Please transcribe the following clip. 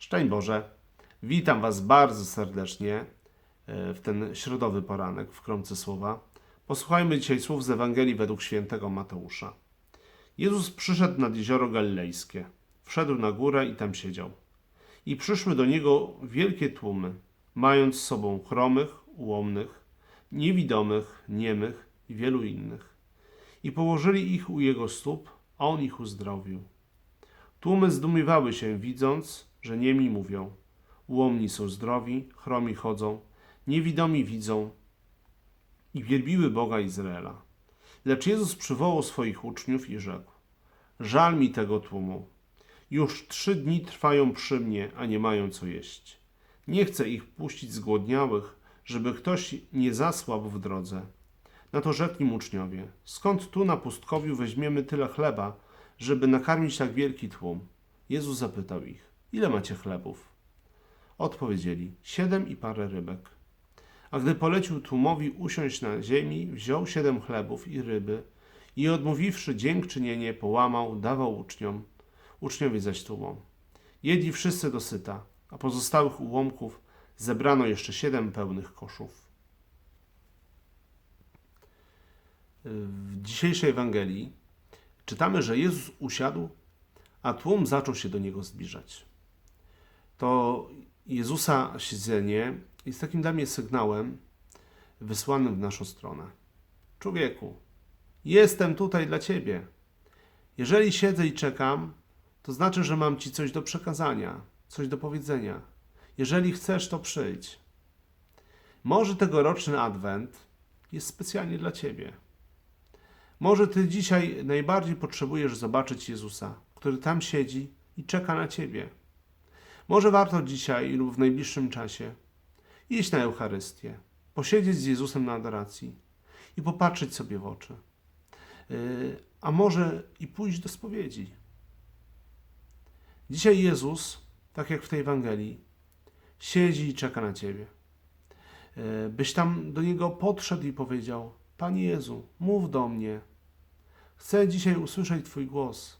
Szczęść Boże. Witam Was bardzo serdecznie e, w ten środowy poranek w kromce słowa. Posłuchajmy dzisiaj słów z Ewangelii według świętego Mateusza. Jezus przyszedł nad jezioro galilejskie. Wszedł na górę i tam siedział. I przyszły do niego wielkie tłumy, mając z sobą chromych, ułomnych, niewidomych, niemych i wielu innych. I położyli ich u jego stóp, a on ich uzdrowił. Tłumy zdumiewały się, widząc, że niemi mówią. Ułomni są zdrowi, chromi chodzą, niewidomi widzą i wielbiły Boga Izraela. Lecz Jezus przywołał swoich uczniów i rzekł: Żal mi tego tłumu. Już trzy dni trwają przy mnie, a nie mają co jeść. Nie chcę ich puścić zgłodniałych, żeby ktoś nie zasłabł w drodze. Na to rzekli mu uczniowie: Skąd tu na pustkowiu weźmiemy tyle chleba, żeby nakarmić tak wielki tłum? Jezus zapytał ich: Ile macie chlebów? Odpowiedzieli: Siedem i parę rybek. A gdy polecił tłumowi usiąść na ziemi, wziął siedem chlebów i ryby i odmówiwszy dziękczynienie, połamał, dawał uczniom. Uczniowie zaś tłumom. Jedli wszyscy dosyta, a pozostałych ułomków zebrano jeszcze siedem pełnych koszów. W dzisiejszej Ewangelii czytamy, że Jezus usiadł, a tłum zaczął się do niego zbliżać. To Jezusa siedzenie jest takim dla mnie sygnałem wysłanym w naszą stronę. Człowieku, jestem tutaj dla ciebie. Jeżeli siedzę i czekam, to znaczy, że mam ci coś do przekazania, coś do powiedzenia. Jeżeli chcesz, to przyjdź. Może tegoroczny adwent jest specjalnie dla ciebie. Może ty dzisiaj najbardziej potrzebujesz zobaczyć Jezusa, który tam siedzi i czeka na ciebie. Może warto dzisiaj lub w najbliższym czasie iść na Eucharystię, posiedzieć z Jezusem na adoracji i popatrzeć sobie w oczy. Yy, A może i pójść do spowiedzi. Dzisiaj Jezus, tak jak w tej Ewangelii, siedzi i czeka na ciebie. Yy, Byś tam do niego podszedł i powiedział: Panie Jezu, mów do mnie. Chcę dzisiaj usłyszeć Twój głos.